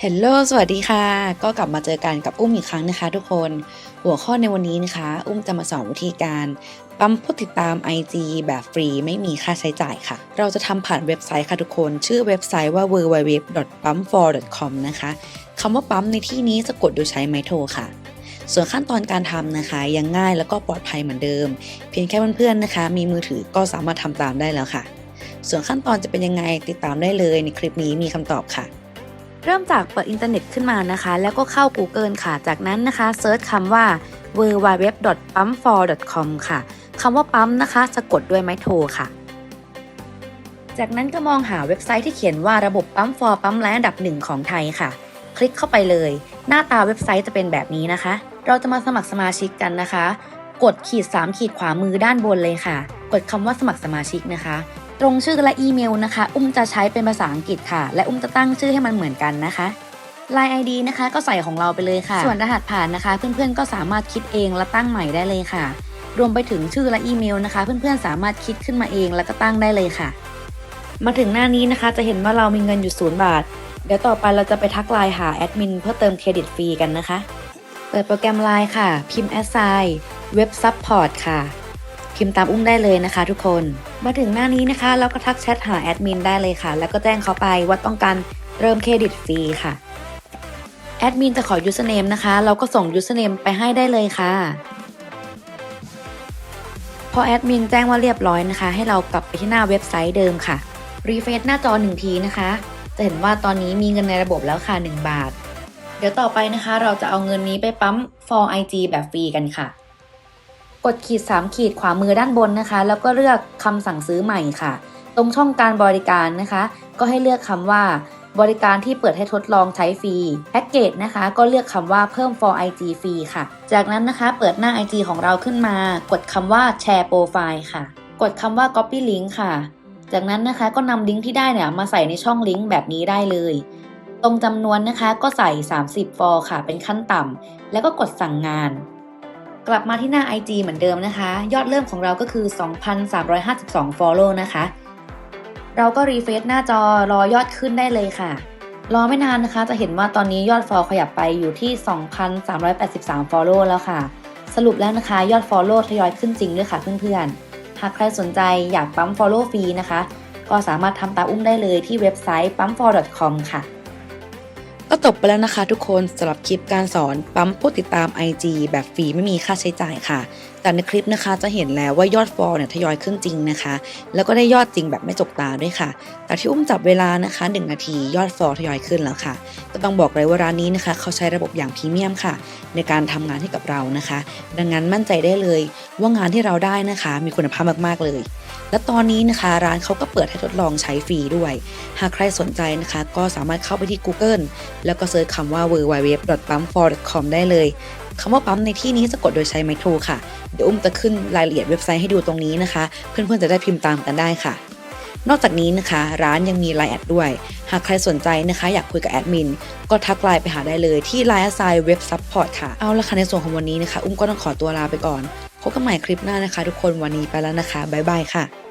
เฮลโลสวัสดีค่ะ ก็กลับมาเจอกันกับอุ้มอีกครั้งนะคะทุกคน หัวข้อในวันนี้นะคะ อุ้มจะมาสอนวิธีการปั๊มผู้ติดตาม IG แบบฟรีไม่มีค่าใช้จ่ายค่ะ เราจะทำผ่านเว็บไซต์ค่ะทุกคน ชื่อเว็บไซต์ว่า www.pumpfor.com นะคะคำว่าปั๊มในที่นี้สะกดโดยใช้ไมโทรค่ะ ส่วนขั้นตอนการทำนะคะ ยังง่ายแล้วก็ปลอดภัยเหมือนเดิม เพียงแค่เพื่อนๆนะคะ มีมือถือก็สามารถทำตามได้แล้วค่ะ ส่วนขั้นตอนจะเป็นยังไงติดตามได้เลยในคลิปนี้มีคำตอบค่ะ เริ่มจากเปิดอินเทอร์เน็ตขึ้นมานะคะ แล้วก็เข้า Google ค่ะ จากนั้นนะคะเซิร์ชคำว่า www.pumpfor.com ค่ะคำว่าปั๊มนะคะสะกดด้วยไม้โทรค่ะ จากนั้นก็มองหาเว็บไซต์ที่เขียนว่าระบบปั๊ม for ปั๊มแรงอันดับหนึ่งของไทยค่ะ คลิกเข้าไปเลย หน้าตาเว็บไซต์จะเป็นแบบนี้นะคะ เราจะมาสมัครสมาชิกกันนะคะ กดขีด 3 ขีดขวามือด้านบนเลยค่ะ กดคำว่าสมัครสมาชิกนะคะ ตรงชื่อและอีเมลนะคะ อุ้มจะใช้เป็นภาษาอังกฤษค่ะ และอุ้มจะตั้งชื่อให้มันเหมือนกันนะคะ Line ID นะคะ ก็ใส่ของเราไปเลยค่ะ ส่วนรหัสผ่านนะคะ เพื่อนๆก็สามารถคิดเองและตั้งใหม่ได้เลยค่ะ รวมไปถึงชื่อและอีเมลนะคะ เพื่อนๆสามารถคิดขึ้นมาเองแล้วก็ตั้งได้เลยค่ะ มาถึงหน้านี้นะคะ จะเห็นว่าเรามีเงินอยู่ศูนย์บาท เดี๋ยวต่อไปเราจะไปทักไลน์หาแอดมินเพื่อเติมเครดิตฟรีกันนะคะ เปิดโปรแกรมไลน์ค่ะ พิมพ์แอสไซเว็บซับพอร์ตค่ะ พิมพ์ตามอุ้มได้เลยนะคะ ทุกคน มาถึงหน้านี้นะคะเราก็ทักแชทหาแอดมินได้เลยค่ะ แล้วก็แจ้งเขาไปว่าต้องการเริ่มเครดิตฟรีค่ะแอดมินจะขอ username นะคะ เราก็ส่ง username ไปให้ได้เลยค่ะ พอแอดมินแจ้งว่าเรียบร้อยนะคะ ให้เรากลับไปที่หน้าเว็บไซต์เดิมค่ะ รีเฟรชหน้าจอ1ทีนะคะ จะเห็นว่าตอนนี้มีเงินในระบบแล้วค่ะ 1 บาท เดี๋ยวต่อไปนะคะ เราจะเอาเงินนี้ไปปั๊ม for IG แบบฟรีกันค่ะ กดขีด 3 ขีดขวามือด้านบนนะคะ แล้วก็เลือกคำสั่งซื้อใหม่ค่ะ ตรงช่องการบริการนะคะ ก็ให้เลือกคำว่าบริการที่เปิดให้ทดลองใช้ฟรีแพ็กเกจนะคะ ก็เลือกคำว่าเพิ่ม for IG ฟรีค่ะ จากนั้นนะคะเปิดหน้า IG ของเราขึ้นมา กดคำว่าแชร์โปรไฟล์ค่ะ กดคำว่า copy link ค่ะ จากนั้นนะคะก็นำลิงก์ที่ได้เนี่ยมาใส่ในช่องลิงก์แบบนี้ได้เลย ตรงจำนวนนะคะก็ใส่ 30ฟอร์ค่ะ เป็นขั้นต่ำแล้วก็กดสั่งงาน กลับมาที่หน้า IG เหมือนเดิมนะคะ ยอดเริ่มของเราก็คือ 2,352 follow นะคะ เราก็รีเฟซหน้าจอรอยอดขึ้นได้เลยค่ะ รอไม่นานนะคะ จะเห็นว่าตอนนี้ยอดฟอลขยับไปอยู่ที่ 2,383 follow แล้วค่ะ สรุปแล้วนะคะ ยอด follow ทยอยขึ้นจริงด้วยค่ะเพื่อนๆ หากใครสนใจอยากปั๊ม follow ฟรีนะคะ ก็สามารถทำตาอุ้มได้เลยที่เว็บไซต์ pumpfor.com ค่ะ ก็จบไปแล้วนะคะทุกคนสำหรับคลิปการสอนปั๊มผู้ติดตาม IG แบบฟรีไม่มีค่าใช้จ่ายค่ะ แต่ในคลิปนะคะจะเห็นแล้วว่ายอดฟอลเนี่ยทยอยขึ้นจริงนะคะ แล้วก็ได้ยอดจริงแบบไม่จกตาด้วยค่ะ แต่ที่อุ้มจับเวลานะคะ 1 นาทียอดฟอลทยอยขึ้นแล้วค่ะ ก็ต้องบอกเลยว่าร้านนี้นะคะ เขาใช้ระบบอย่างพรีเมียมค่ะ ในการทำงานให้กับเรานะคะ ดังนั้นมั่นใจได้เลย ว่างานที่เราได้นะคะ มีคุณภาพมากๆเลย และตอนนี้นะคะร้านเขาก็เปิดให้ทดลองใช้ฟรีด้วย หากใครสนใจนะคะ ก็สามารถเข้าไปที่ Google แล้วก็เซิร์ชคำว่า www.pumpfor.com ได้เลยคำว่าปั๊มในที่นี้สะกดโดยใช้ไมโทรค่ะ เดี๋ยวอุ้มจะขึ้นรายละเอียดเว็บไซต์ให้ดูตรงนี้นะคะ เพื่อนๆจะได้พิมพ์ตามกันได้ค่ะ นอกจากนี้นะคะ ร้านยังมีไลน์แอดด้วย หากใครสนใจนะคะ อยากคุยกับแอดมินก็ทักไลน์ไปหาได้เลยที่ไลน์อสไซเว็บซัพพอร์ตค่ะ เอาละค่ะในส่วนของวันนี้นะคะ อุ้มก็ต้องขอตัวลาไปก่อนพบกันใหม่คลิปหน้านะคะ ทุกคนวันนี้ไปแล้วนะคะบ๊ายบายค่ะ